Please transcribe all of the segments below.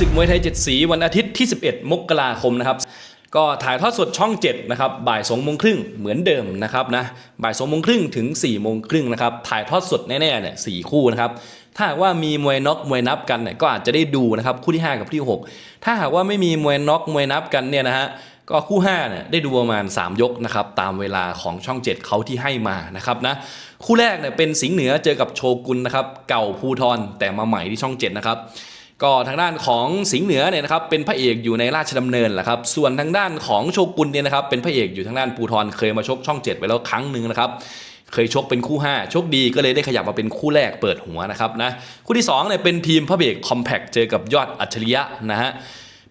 ศึกมวยไทย 7 สี วันอาทิตย์ที่ 11 มกราคมนะครับ ก็ถ่ายทอดสดช่อง 7 นะครับ บ่าย2โมงครึ่งเหมือนเดิมนะครับนะ บ่าย2โมงครึ่งถึง4โมงครึ่งนะครับ ถ่ายทอดสดแน่ๆเนี่ยสคู่นะครับ ถ้าหากว่ามีมวยน็อกมวยนับกันเนี่ยก็อาจจะได้ดูนะครับคู่ที่ 5 กับที่ 6 ถ้าหากว่าไม่มีมวยน็อกมวยนับกันเนี่ยนะฮะก็คู่5เนี่ยได้ดูประมาณ 3 ยกนะครับตามเวลาของช่อง 7เขาที่ให้มานะครับนะคู่แรกเนี่ยเป็นสิงห์เหนือเจอกับโชกุนนะครับเก่าภูทรแต่มาใหม่ที่ช่อง 7 นะครับ ก็ทางด้านของสิงห์เหนือเนี่ยนะครับเป็นพระเอกอยู่ในราชดำเนินแหละครับส่วนทางด้านของโชกุนเนี่ยนะครับเป็นพระเอกอยู่ทางด้านภูทรเคยมาชกช่อง7ไปแล้วครั้งหนึ่งนะครับเคยชกเป็นคู่ 5 โชคดีก็เลยได้ขยับมาเป็นคู่แรกเปิดหัวนะครับนะคู่ที่2เนี่ยเป็นทีมพระเบกคอมแพคเจอกับยอดอัจฉริยะนะฮะ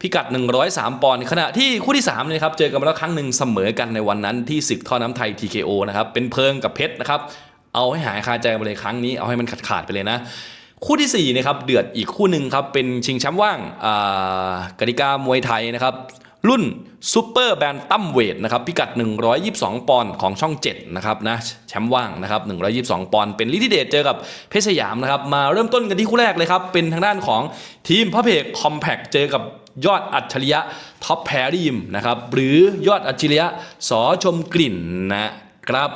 พิกัด 103 ปอนด์ขณะที่คู่ที่3เนี่ยครับเจอกันมาแล้วครั้งหนึ่งเสมอกันในวันนั้นที่ศึกท่อน้ำไทย TKO นะครับเป็นเพิงกับเพชรนะครับเอาให้หายคาใจไปเลยครั้งนี้เอาให้มันขาดขาดไปเลยนะ คู่ที่4นะครับเดือดอีกคู่หนึ่งครับเป็นชิงแชมป์ว่างอ่ากติกามวยไทยนะครับรุ่นซูเปอร์แบนตัมเวทนะครับพิกัด 122 ปอนด์ของช่อง 7 นะครับนะแชมป์ว่างนะครับ 122 ปอนด์เป็นลิทิเดตเจอกับเพชรสยามนะครับ มาเริ่มต้นกันที่คู่แรกเลยครับ เป็นทางด้านของทีมพระเพกคอมแพคเจอกับยอดอัจฉริยะท็อปแพริมนะครับ หรือยอดอัจฉริยะสอชมกลิ่นนะครับ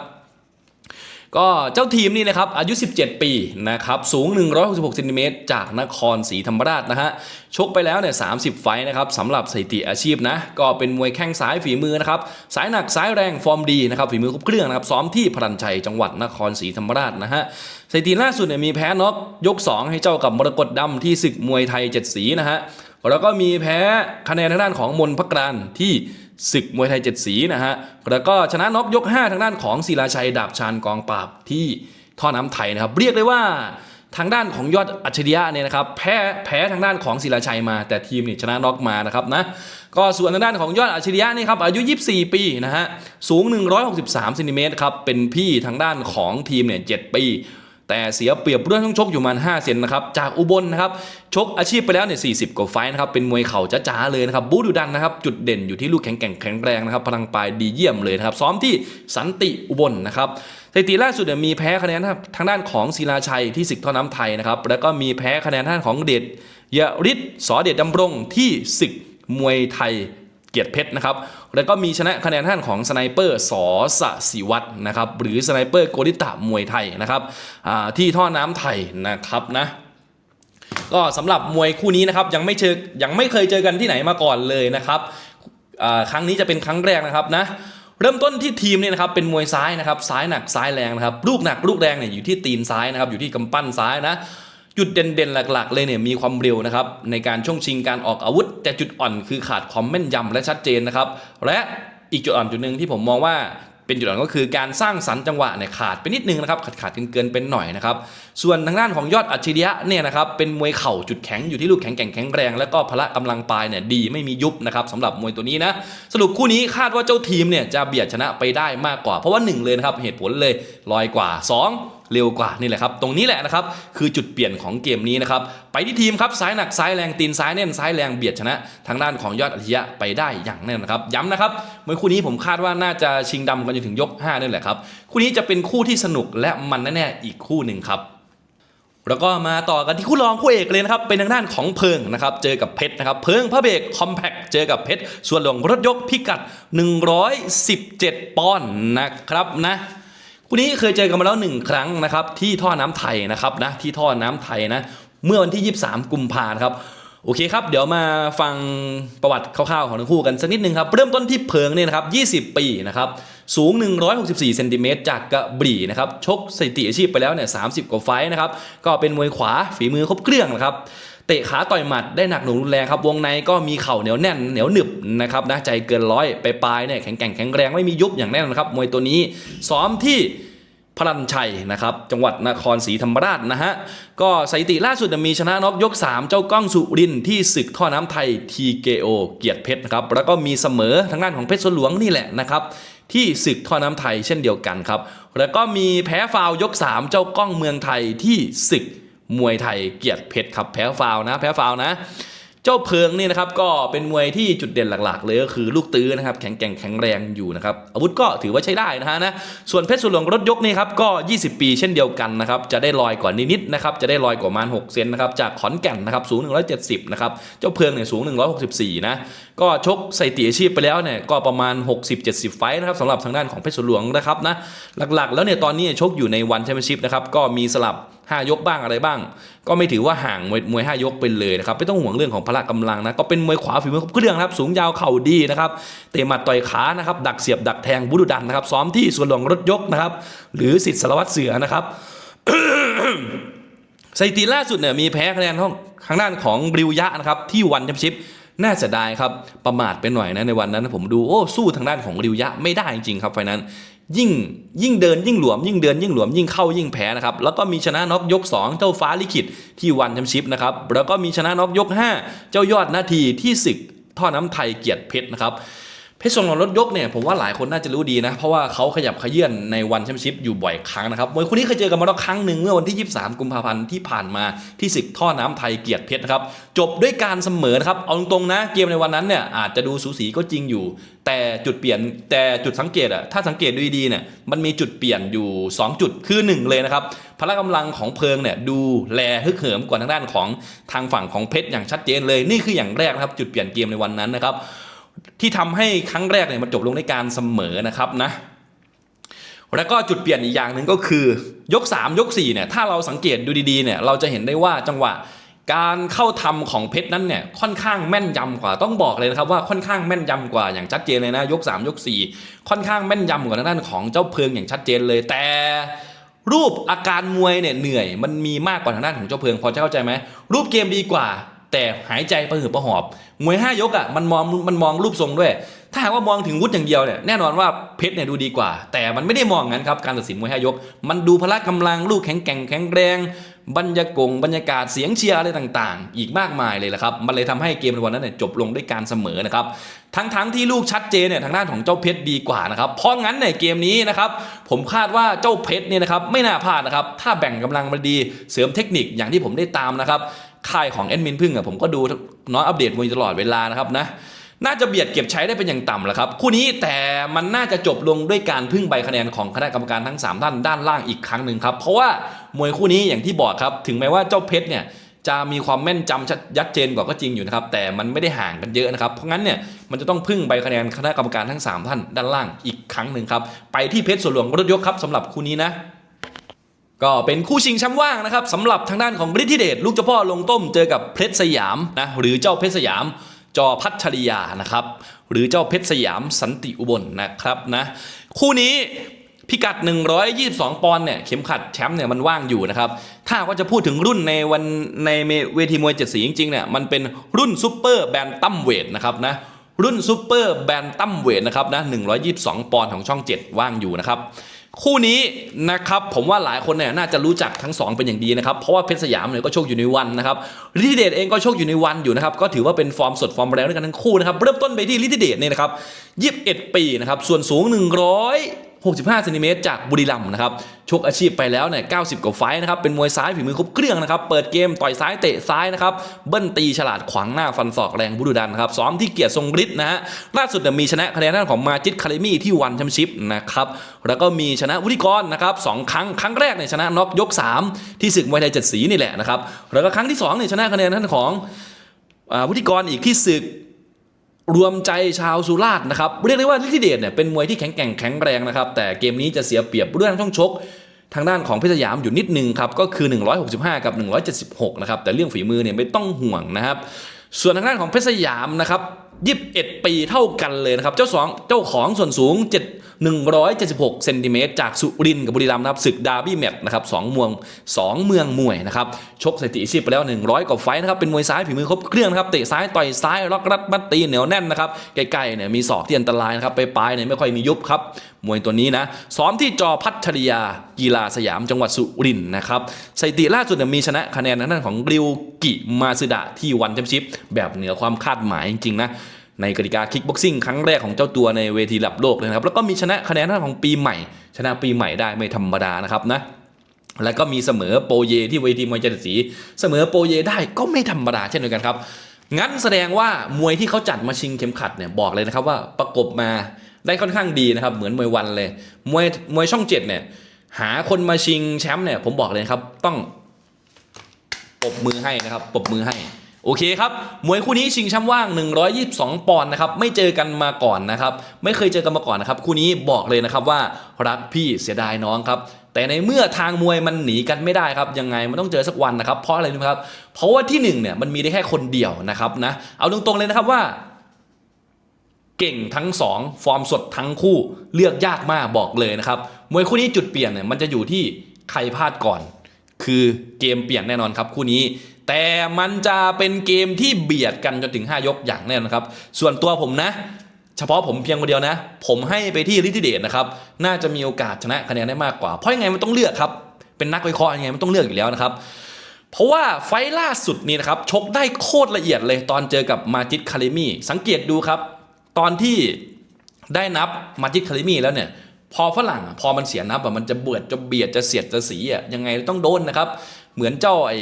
ก็เจ้าทีมนี่นะครับอายุ 17 ปีนะครับสูง 166เซนติเมตรจากนครศรีธรรมราชนะฮะชกไปแล้วเนี่ย30 ไฟนะครับสำหรับสถิติอาชีพนะก็เป็นมวยแข้งซ้ายฝีมือนะครับสายหนักสายแรงฟอร์มดีนะครับฝีมือครบเครื่องนะครับซ้อมที่พลันชัยจังหวัดนครศรีธรรมราชนะฮะสถิติล่าสุดเนี่ยมีแพ้น็อกยก 2 ให้เจ้ากับมรกตดำที่ศึกมวยไทย 7 สีนะฮะแล้วก็มีแพ้คะแนนทางด้านของมนพักรานที่ ศึกมวยไทยเจ็ดสีนะฮะ แล้วก็ชนะน็อกยก 5 ทางด้านของศิลาชัยดาบชานกองปราบที่ท่อน้ำไทยนะครับ เรียกได้ว่าทางด้านของยอดอัจฉริยะเนี่ยนะครับ แพ้แพ้ทางด้านของศิลาชัยมา แต่ทีมนี่ชนะน็อกมานะครับนะ ก็ส่วนทางด้านของยอดอัจฉริยะนี่ครับอายุ 24 ปีนะฮะ สูง 163เซนติเมตรครับ เป็นพี่ทางด้านของทีมเนี่ย7ปี แต่เสียเปรียบเรื่องต้องชกอยู่ประมาณ5เซนนะครับจากอุบลนะครับชกอาชีพไปแล้วเนี่ย40กว่าไฟต์นะครับเป็นมวยเข่าจ้าๆเลยนะครับบูดุดันนะครับจุดเด่นอยู่ที่ลูกแข็งแกร่งแข็งแรงนะครับพลังปลายดีเยี่ยมเลยนะครับซ้อมที่สันติอุบลนะครับสถิติล่าสุดเนี่ยมีแพ้คะแนนทางด้านของศิลาชัยที่ศึกท่อน้ำไทยนะครับแล้วก็มีแพ้คะแนนทางด้านของเดชยฤทธิ์สอเดชดำรงที่ศึกมวยไทย เกียรติเพชรนะครับ แล้วก็มีชนะคะแนนท่านของสไนเปอร์สอสศิวัตรนะครับ หรือสไนเปอร์โกริตะมวยไทยนะครับที่ท่อน้ำไทยนะครับนะก็สำหรับมวยคู่นี้นะครับยังไม่เจอยังไม่เคยเจอกันที่ไหนมาก่อนเลยนะครับครั้งนี้จะเป็นครั้งแรกนะครับนะเริ่มต้นที่ทีมเนี่ยนะครับเป็นมวยซ้ายนะครับซ้ายหนักซ้ายแรงนะครับลูกหนักลูกแรงเนี่ยอยู่ที่ตีนซ้ายนะครับอยู่ที่กำปั้นซ้ายนะ จุดเด่นๆ หลักๆ เลยเนี่ยมีความเร็วนะครับในการช่วงชิงการออกอาวุธ แต่จุดอ่อนคือขาดความแม่นยำและชัดเจนนะครับ และอีกจุดอ่อนจุดหนึ่งที่ผมมองว่าเป็นจุดอ่อนก็คือการสร้างสรรค์จังหวะเนี่ยขาดไปนิดนึงนะครับขาดขาดเกินๆเป็นหน่อยนะครับส่วนทางด้านของยอดอัจฉริยะเนี่ยนะครับเป็นมวยเข่าจุดแข็งอยู่ที่ลูกแข็งแกร่งแข็งแรง แล้วก็พละกำลังปลายเนี่ยดีไม่มียุบนะครับสำหรับมวยตัวนี้นะสรุปคู่นี้คาดว่าเจ้าทีมเนี่ยจะเบียดชนะไปได้มากกว่า เพราะว่าหนึ่งเลยนะครับเหตุผลเลยลอยกว่าสอง เร็วกว่านี่แหละครับ ตรงนี้แหละนะครับ คือจุดเปลี่ยนของเกมนี้นะครับ ไปที่ทีมครับซ้ายหนักซ้ายแรงตีนซ้ายแน่นซ้ายแรงเบียดชนะ ทางด้านของยอดอัจฉริยะไปได้อย่างแน่นอนครับย้ำนะครับเมวยคู่นี้ผมคาดว่าน่าจะชิงดำกันจนถึงยก5นั่แหละครับคู่นี้จะเป็นคู่ที่สนุกและมันแน่ๆอีกคู่หนึ่งครับแล้วก็มาต่อกันที่คู่รองคู่เอกเลยนะครับเป็นทางด้านของเพิงนะครับเจอกับเพชรนะครับเพิงพระเบรกคอมแพคเจอกับเพชรส่วนหลวงรถยกพิกัด 117 ปอนด์นะครับนะ คู่นี้เคยเจอกันมาแล้วหนึ่งครั้งนะครับที่ท่อน้ำไทยนะครับนะที่ท่อน้ำไทยนะเมื่อวันที่ 23 กุมภาพันธ์ครับโอเคครับ เดี๋ยวมาฟังประวัติคร่าวๆของทั้งคู่กันสักนิดนึงครับ เริ่มต้นที่เพิงเนี่ยนะครับ 20 ปีนะครับ สูง 164 เซนติเมตรจากกระบี่นะครับ ชกสถิติอาชีพไปแล้วเนี่ย 30 กว่าไฟนะครับ ก็เป็นมวยขวาฝีมือครบเครื่องนะครับ เตะขาต่อยหมัดได้หนักหน่วงรุนแรงครับ วงในก็มีเข่าเหนียวแน่นเหนียวหนึบนะครับนะใจเกินร้อยไปปลายเนี่ยแข็งแกร่งแข็งแรงไม่มียุบอย่างแน่นอนครับมวยตัวนี้ซ้อมที่พลันชัยนะครับจังหวัดนครศรีธรรมราชนะฮะก็สถิติล่าสุดมีชนะน็อกยก 3 เจ้าก้องสุรินที่ศึกท่อน้ำไทย TKO เกียรติเพชรนะครับแล้วก็มีเสมอทางด้านของเพชรสวนหลวงนี่แหละนะครับที่ศึกท่อน้ำไทยเช่นเดียวกันครับแล้วก็มีแพ้ฟาวยก 3 เจ้าก้องเมืองไทยที่ศึก มวยไทยเกียรติเพชรครับแพ้ฟาวนะ แพ้ฟาวนะเจ้าเพิงนี่นะครับก็เป็นมวยที่จุดเด่นหลักๆ เลยก็คือลูกตื้อนะครับแข็งแกร่งแข็งแรงอยู่นะครับอาวุธก็ถือว่าใช้ได้นะฮะนะส่วนเพชรสุหลวงรถยกนี่ครับก็ 20 ปีเช่นเดียวกันนะครับจะได้ลอยกว่านิดๆนะครับจะได้ลอยกว่าประมาณ6เซนนะครับจากขอนแก่นนะครับสูง 170นะครับเจ้าเพิงเนี่ยสูง 164นะก็ชกใส่ตีอาชีพไปแล้วเนี่ยก็ประมาณ 60-70 ไฟนะครับสำหรับทางด้านของเพชรสุหลวงนะครับนะหลักๆ แล้วเนี่ยตอนนี้ชกอยู่ในวันแชมเปี้ยนชิพนะครับก็มีสลับ 5 ยกบ้างอะไรบ้าง ก็ไม่ถือว่าห่างมวยมวย5ยกไปเลยนะครับไม่ต้องห่วงเรื่องของพละกำลังนะก็เป็นมวยขวาฝีมือครบเครื่องนะครับสูงยาวเข่าดีนะครับเตะหมัดต่อยขานะครับดักเสียบดักแทงบุรุดันนะครับซ้อมที่สวนหลวงรถยกนะครับหรือสิทธิสารวัตรเสือนะครับสถิติล่าสุดเนี่ยมีแพ้คะแนนของทางด้านของบริวยะนะครับที่วันแชมเปี้ยนชิพ น่าเสียดายครับประมาทไปหน่อยนะในวันนั้นนะผมดูโอ้สู้ทางด้านของริวยะไม่ได้จริงๆครับไฟนั้นยิ่งยิ่งเดินยิ่งหลวม ยิ่งเดินยิ่งหลวมยิ่งเข้ายิ่งแพ้นะครับแล้วก็มีชนะน็อกยก 2 เจ้าฟ้าลิขิตที่วันแชมชิพนะครับแล้วก็มีชนะน็อกยก 5 เจ้ายอดนาทีที่ศึกท่อน้ำไทยเกียรติเพชรนะครับ เพชรสงวนรถยกเนี่ยผมว่าหลายคนน่าจะรู้ดีนะ เพราะว่าเขาขยับขยื่นในวันแชมเปี้ยนชิพอยู่บ่อยครั้งนะครับมวยคู่นี้เคยเจอกันมาแล้วครั้งหนึ่งเมื่อวันที่ 23 กุมภาพันธ์ที่ผ่านมาที่ศึกท่อน้ำไทยเกียรติเพชรนะครับจบด้วยการเสมอนะครับเอาตรงๆนะเกมในวันนั้นเนี่ยอาจจะดูสูสีก็จริงอยู่ แต่จุดเปลี่ยนแต่จุดสังเกตอะถ้าสังเกตดูดีๆเนี่ยมันมีจุดเปลี่ยนอยู่ 2 จุดคือ 1 เลยนะครับพละกำลังของเพลิงเนี่ยดูแลฮึกเหิมกว่าทางด้านของทางฝั่งของเพชรอย่างชัดเจนเลยนี่คืออย่างแรกนะครับจุดเปลี่ยนเกมในวันนั้นนะครับ ที่ทำให้ครั้งแรกเนี่ยมันจบลงในการเสมอนะครับนะแล้วก็จุดเปลี่ยนอีกอย่างหนึ่งก็คือยก 3 ยก4เนี่ยถ้าเราสังเกตดูดีๆเนี่ยเราจะเห็นได้ว่าจังหวะการเข้าทำของเพชรนั้นเนี่ยค่อนข้างแม่นยำกว่าต้องบอกเลยนะครับว่าค่อนข้างแม่นยำกว่าอย่างชัดเจนเลยนะยก 3 ยก 4 ค่อนข้างแม่นยำกว่าทางด้านของเจ้าเพิงอย่างชัดเจนเลยแต่รูปอาการมวยเนี่ยเหนื่อยมันมีมากกว่าทางด้านของเจ้าเพิงพอจะเข้าใจไหมรูปเกมดีกว่า แต่หายใจประหือประหอบ มวยห้ายกอะมันมองมันมองรูปทรงด้วย ถ้าหากว่ามองถึงวุฒิอย่างเดียวเนี่ยแน่นอนว่าเพชรเนี่ยดูดีกว่า แต่มันไม่ได้มองงั้นครับการตัดสินมวยห้ายก มันดูพละกำลังลูกแข็งแกร่งแข็งแรงบรรยากงบรรยากาศเสียงเชียร์อะไรต่างๆ อีกมากมายเลยละครับ มันเลยทำให้เกมในวันนั้นเนี่ยจบลงด้วยการเสมอนะครับ ทั้งๆที่ลูกชัดเจนเนี่ยทางด้านของเจ้าเพชรดีกว่านะครับ เพราะงั้นในเกมนี้นะครับผมคาดว่าเจ้าเพชรเนี่ยนะครับไม่น่าพลาดนะครับ ถ้าแบ่งกำลังมาดีเสริมเทคนิคอย่างที่ผมได้ตามนะครับ ค่ายของแอดมินพึ่งอะผมก็ดูน้อยอัปเดตมวยตลอดเวลานะครับนะน่าจะเบียดเก็บใช้ได้เป็นอย่างต่ำแหละครับ คู่นี้แต่มันน่าจะจบลงด้วยการพึ่งใบคะแนนของคณะกรรมการทั้ง 3 ท่านด้านล่างอีกครั้งหนึ่งครับ เพราะว่ามวยคู่นี้อย่างที่บอกครับ ถึงแม้ว่าเจ้าเพชรเนี่ยจะมีความแม่นจำชัดยัดเจนกว่าก็จริงอยู่นะครับ แต่มันไม่ได้ห่างกันเยอะนะครับ เพราะงั้นเนี่ยมันจะต้องพึ่งใบคะแนนคณะกรรมการทั้ง 3 ท่านด้านล่างอีกครั้งหนึ่งครับไปที่เพชรส่วนหลวงรถยกครับสำหรับคู่นี้นะ ก็เป็นคู่ชิงแชมป์ว่างนะครับสำหรับทางด้านของฤทธิเดชลูกเจ้าพ่อลงต้มเจอกับเพชรสยามนะหรือเจ้าเพชรสยามจอพัชริยานะครับหรือเจ้าเพชรสยามสันติอุบลนะครับนะคู่นี้พิกัด 122 ปอนด์เนี่ยเข็มขัดแชมป์เนี่ยมันว่างอยู่นะครับ ถ้าว่าจะพูดถึงรุ่นในวันในเวทีมวยเจ็ดสีจริงๆเนี่ยมันเป็นรุ่นซูเปอร์แบนตัมเวทนะครับนะรุ่นซูเปอร์แบนตัมเวทนะครับนะ122 ปอนด์ของช่อง 7 ว่างอยู่นะครับ คู่นี้นะครับผมว่าหลายคนเนี่ยน่าจะรู้จักทั้งสองเป็นอย่างดีนะครับ เพราะว่าเพชรสยามเนี่ยก็โชคอยู่ในวันนะครับลิทิเดตเองก็โชคอยู่ในวันอยู่นะครับ ก็ถือว่าเป็นฟอร์มสดฟอร์มแรงด้วยกันทั้งคู่นะครับ เริ่มต้นไปที่ลิทิเดตเนี่ยนะครับ 21 ปีนะครับ ส่วนสูง 100 65ซนิเมตรจากบุรีรัมย์นะครับชกอาชีพไปแล้วเนี่ย90 กว่าไฟนะครับ เป็นมวยซ้ายฝีมือครบเครื่องนะครับ เปิดเกมต่อยซ้ายเตะซ้ายนะครับ เบิ้ลตีฉลาดขวางหน้าฟันศอกแรงบุรุดันครับ ซ้อมที่เกียรติทรงฤทธิ์นะฮะ ล่าสุดเนี่ยมีชนะคะแนนด้านของมาจิตคาเรมี่ที่วันแชมปี้ชิพนะครับ แล้วก็มีชนะวุฒิกรนะครับสองครั้ง ครั้งแรกเนี่ยชนะน็อกยก 3 ที่ศึกมวยไทยเจ็ดสีนี่แหละนะครับ แล้วก็ครั้งที่2เนี่ยชนะคะแนนท่านของวุฒิกรอีกที่ศึก รวมใจชาวสุราษฎร์นะครับเรียกได้ว่าลิทิเดชเนี่ยเป็นมวยที่แข็งแกร่งแข็งแรงนะครับแต่เกมนี้จะเสียเปรียบเรื่องช่องชก ทางด้านของเพชรสยามอยู่นิดนึงครับก็คือ 165 กับ 176 นะครับแต่เรื่องฝีมือเนี่ยไม่ต้องห่วงนะครับส่วนทางด้านของเพชรสยามนะครับ 21 ปีเท่ากันเลยนะครับ เจ้าสองเจ้าของส่วนสูง 7 176เซนติเมตรจากสุรินทร์กับบุรีรัมย์นะครับศึกดาร์บี้แมตช์นะครับสองเมืองสองเมืองมวยนะครับชกสถิติชีพไปแล้ว 100 กว่าไฟนะครับเป็นมวยซ้ายฝีมือครบเครื่องนะครับเตะซ้ายต่อยซ้ายล็อกรัดมัดตีเหนียวแน่นนะครับใกล้ๆเนี่ยมีศอกที่อันตรายนะครับไปปลายเนี่ยไม่ค่อยมียุบครับ มวยตัวนี้นะ ซ้อมที่จอพัทริยากีฬาสยามจังหวัดสุรินทร์นะครับสถิติล่าสุดเนี่ยมีชนะคะแนนทางด้านของริวกิมาซึดะที่วันแชมเปี้ยนชิพแบบเหนือความคาดหมายจริงๆนะในกติกาคิกบ็อกซิ่งครั้งแรกของเจ้าตัวในเวทีระดับโลกเลยนะครับ แล้วก็มีชนะคะแนนด้านของปีใหม่ ชนะปีใหม่ได้ไม่ธรรมดานะครับนะแล้วก็มีเสมอโปรเยที่เวทีมวยเจดสีเสมอโปรเยได้ก็ไม่ธรรมดาเช่นเดียวกันครับงั้นแสดงว่ามวยที่เขาจัดมาชิงเข็มขัดเนี่ยบอกเลยนะครับว่าประกบมา ได้ค่อนข้างดีนะครับ เหมือนมวยวันเลย มวยมวยช่องเจ็ดเนี่ยหาคนมาชิงแชมป์เนี่ยผมบอกเลยครับต้องปบมือให้นะครับปบมือให้โอเคครับ มวยคู่นี้ชิงแชมป์ว่าง 122 ปอนด์นะครับ ไม่เจอกันมาก่อนนะครับ ไม่เคยเจอกันมาก่อนนะครับ คู่นี้บอกเลยนะครับว่ารักพี่เสียดายน้องครับ แต่ในเมื่อทางมวยมันหนีกันไม่ได้ครับ ยังไงมันต้องเจอสักวันนะครับ เพราะอะไรรู้ไหมครับ เพราะว่าที่หนึ่งเนี่ยมันมีได้แค่คนเดียวนะครับนะ เอาตรงๆเลยนะครับว่า เก่งทั้งสองฟอร์มสดทั้งคู่เลือกยากมากบอกเลยนะครับมวยคู่นี้จุดเปลี่ยนเนี่ยมันจะอยู่ที่ใครพลาดก่อน คือเกมเปลี่ยนแน่นอนครับคู่นี้ แต่มันจะเป็นเกมที่เบียดกันจนถึง 5 ยกอย่างแน่นอนครับ ส่วนตัวผมนะ เฉพาะผมเพียงคนเดียวนะ ผมให้ไปที่ลิทิเดตนะครับน่าจะมีโอกาสชนะคะแนนได้มากกว่า เพราะยังไงมันต้องเลือกครับเป็นนักวิเคราะห์ยังไงมันต้องเลือกอยู่แล้วนะครับเพราะว่าไฟล่าสุดนี่นะครับชกได้โคตรละเอียดเลยตอนเจอกับมาจิตคาริมี่สังเกตดูครับ ตอนที่ได้นับมาจิตคาริมีแล้วเนี่ยพอฝรั่งอะพอมันเสียนับอะมันจะเบือดจะเบียดจะเสียดจะสีอะยังไงต้องโดนนะครับ เหมือนเจ้าไอ้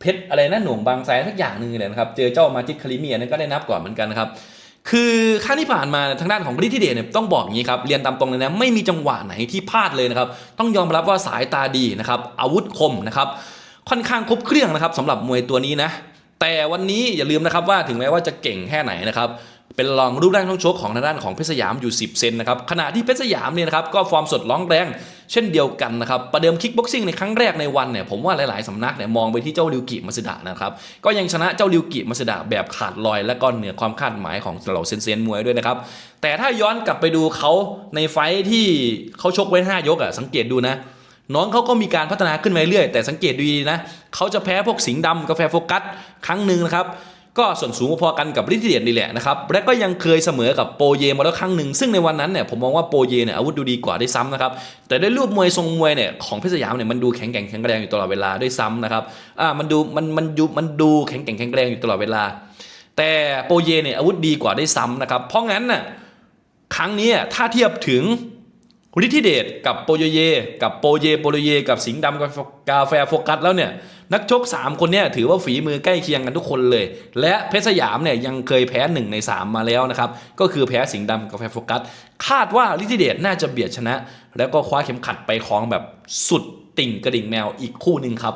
เพชรอะไรนะหน่วงบางแสนสักอย่างหนึ่งเลยนะครับ เจอเจ้ามาจิตคาริมีนั้นก็ได้นับก่อนเหมือนกันนะครับคือครั้งที่ผ่านมาทางด้านของบริทิเดชเนี่ยต้องบอกอย่างนี้ครับเรียนตามตรงเลยนะไม่มีจังหวะไหนที่พลาดเลยนะครับต้องยอมรับว่าสายตาดีนะครับอาวุธคมนะครับค่อนข้างครบเครื่องนะครับสำหรับมวยตัวนี้นะแต่วันนี้อย่าลืมนะครับว่าถึงแม้ว่าจะเก่งแค่ไหนนะครับ เป็นรองรูปร่างช่องชกของทางด้านของเพชรสยามอยู่ 10 เซนนะครับขณะที่เพชรสยามเนี่ยนะครับก็ฟอร์มสดร้องแรง เช่นเดียวกันนะครับประเดิมคิกบ็อกซิ่งในครั้งแรกในวันเนี่ยผมว่าหลาย ๆ สำนักเนี่ยมองไปที่เจ้าริวกิมาสดะนะครับก็ยังชนะเจ้าริวกิมาสดะแบบขาดลอย และก็เหนือความคาดหมายของเหล่าเซนเซนมวยด้วยนะครับแต่ถ้าย้อนกลับไปดูเขาในไฟที่เขาชกไว้ 5 ยกอะสังเกตดูนะน้องเขาก็มีการพัฒนาขึ้นมาเรื่อยแต่สังเกตดูดีนะเขาจะแพ้พวกสิงห์ดำกาแฟโฟกัสครั้งหนึ่งนะครับ ก็ส่วนสูงพอกันกับลิทธิเดียนนี่แหละนะครับและก็ยังเคยเสมอกับโปเยมาแล้วครั้งหนึ่งซึ่งในวันนั้นเนี่ยผมมองว่าโปเยเนี่ยอาวุธดูดีกว่าได้ซ้ำนะครับแต่ด้วยรูปมวยทรงมวยเนี่ยของเพชรสยามเนี่ยมันดูแข็งแกร่งแข็งแรงอยู่ตลอดเวลาด้วยซ้ำนะครับอ่ามันดูมันมันดูมันดูแข็งแกร่งแข็งแรงอยู่ตลอดเวลา แต่โปเยเนี่ยอาวุธดีกว่าได้ซ้ำนะครับเพราะงั้นน่ะครั้งนี้ถ้าเทียบถึงฤทธิเดชกับโปโยเย กับโปเยโปโลเย กับสิงห์ดำกาแฟโฟกัสแล้วเนี่ย นักชก 3 คนเนี่ยถือว่าฝีมือใกล้เคียงกันทุกคนเลย และเพชรสยามเนี่ยยังเคยแพ้ 1 ใน 3 มาแล้วนะครับ ก็คือแพ้สิงห์ดำกับแฟโฟกัส คาดว่าลิทิเดชน่าจะเบียดชนะ แล้วก็คว้าเข็มขัดไปครองแบบสุดติ่งกระดิ่งแมวอีกคู่หนึ่งครับ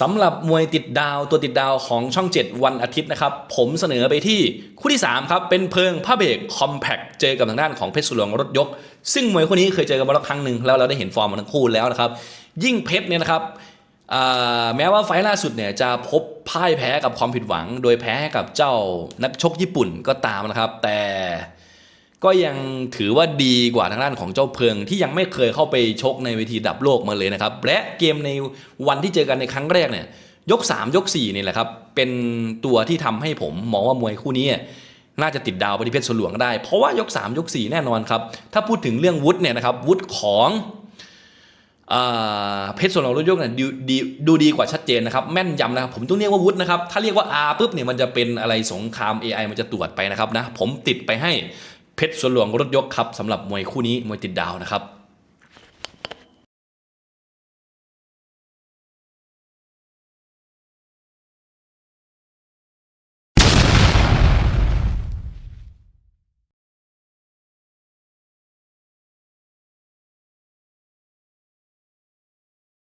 สำหรับมวยติดดาวตัวติดดาวของช่อง 7 วันอาทิตย์นะครับ ผมเสนอไปที่คู่ที่ 3 ครับ เป็นเพิงพระเบรกคอมแพคเจอกับทางด้านของเพชรสุรวงรถยก ซึ่งมวยคู่นี้เคยเจอกันมาแล้วครั้งหนึ่งแล้วเราได้เห็นฟอร์มมาทั้งคู่แล้วนะครับ ยิ่งเพชรเนี่ยนะครับแม้ว่าไฟล์ล่าสุดเนี่ยจะพบพ่ายแพ้กับความผิดหวัง โดยแพ้ให้กับเจ้านักชกญี่ปุ่นก็ตามนะครับ แต่ ก็ยังถือว่าดีกว่าทางด้านของเจ้าเพิง ที่ยังไม่เคยเข้าไปชกในเวทีดับโลกมาเลยนะครับ และเกมในวันที่เจอกันในครั้งแรกเนี่ยยก 3 ยก 4 นี่แหละครับ เป็นตัวที่ทำให้ผมมองว่ามวยคู่นี้น่าจะติดดาวปที่เพชรสลวงได้ เพราะว่ายก 3 ยก 4 แน่นอนครับ ถ้าพูดถึงเรื่องวุฒิเนี่ยนะครับวุฒิของเพชรสวนหลวงรถยกเนี่ยดูดีดูดีกว่าชัดเจนนะครับ แม่นยำนะครับ ผมต้องเรียกว่าวุฒินะครับ ถ้าเรียกว่า R ปุ๊บเนี่ยมันจะเป็นอะไรสงคราม AI มันจะตรวจไปนะครับนะผมติดไปให้ เพชรสวนหลวงรถยกครับสำหรับมวยคู่นี้มวยติดดาวนะครับ